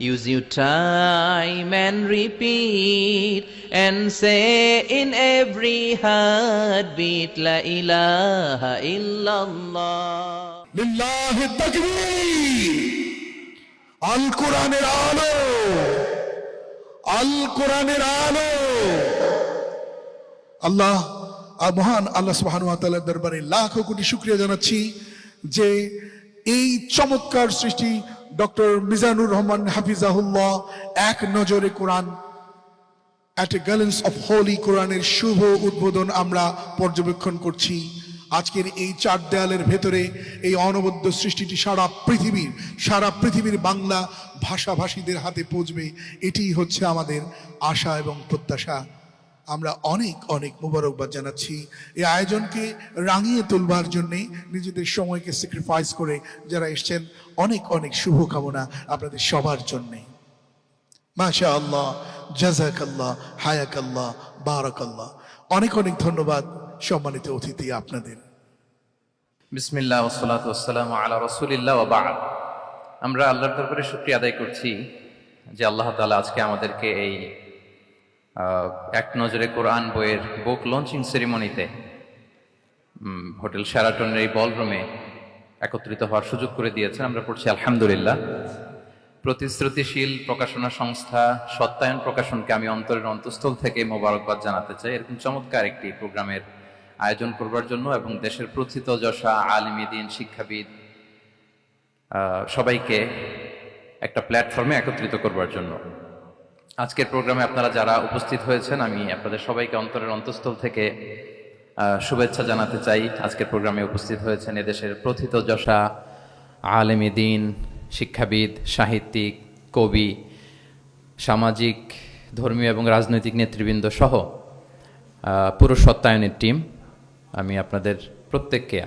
Use your time and repeat and say in every heartbeat, La ilaha illallah. লিল্লাহি তাকবীর আল কোরআনের আলো আল কোরআনের আলো আল্লাহ মহান আল্লাহ সুবহানাহু দরবারে লাখো কোটি শুকরিয়া জানাচ্ছি যে এই চমৎকার সৃষ্টি ডক্টর মিজানুর রহমান হাফিজাহুল্লাহ এক নজরে Quran at a glance of holy কোরআনের শুভ উদ্বোধন আমরা পর্যবেক্ষণ করছি। আজকের এই চার দেয়ালের ভেতরে এই অনবদ্য সৃষ্টিটি সারা পৃথিবীর সারা পৃথিবীর বাংলা ভাষাভাষীদের হাতে পৌঁছবে। এটিই হচ্ছে আমাদের আশা এবং প্রত্যাশা। আমরা অনেক অনেক মোবারকবাদ জানাচ্ছি। এই আয়োজনকে রাঙিয়ে তুলবার জন্যে নিজেদের সময়কে স্যাক্রিফাইস করে যারা এসছেন, অনেক অনেক শুভকামনা আপনাদের সবার জন্যে। মাশা আল্লাহ জাজাক আল্লাহ হায়াক আল্লাহ বারাক আল্লাহ অনেক অনেক ধন্যবাদ সম্মানিত অতিথি আপনাদের। বিসমিল্লাহ ওসলাত ওসালাম আলা রসুলিল্লাহ বাদ। আমরা আল্লাহর দরবারে শুক্রিয়া আদায় করছি যে আল্লাহ তালা আজকে আমাদেরকে এই এক নজরে কোরআন বইয়ের বুক লঞ্চিং সেরিমনিতে হোটেল শ্যারাটনের এই বলরুমে একত্রিত হওয়ার সুযোগ করে দিয়েছেন। আমরা পড়ছি, আলহামদুলিল্লাহ। প্রতিশ্রুতিশীল প্রকাশনা সংস্থা সত্যায়ন প্রকাশনকে আমি অন্তরের অন্তঃস্থল থেকে মোবারকবাদ জানাতে চাই। এরকম চমৎকার একটি প্রোগ্রামের আয়োজন করবার জন্য এবং দেশের প্রথিত যশা আলিমিদিন শিক্ষাবিদ সবাইকে একটা প্ল্যাটফর্মে একত্রিত করবার জন্য। আজকের প্রোগ্রামে আপনারা যারা উপস্থিত হয়েছেন আমি আপনাদের সবাইকে অন্তরের অন্তঃস্থল থেকে শুভেচ্ছা জানাতে চাই। আজকের প্রোগ্রামে উপস্থিত হয়েছেন এদেশের প্রথিত যশা আলেমী দিন শিক্ষাবিদ সাহিত্যিক কবি সামাজিক ধর্মীয় এবং রাজনৈতিক নেতৃবৃন্দ সহ আহ, পুরো সত্যায়নের টিম আমি আপনাদের প্রত্যেককে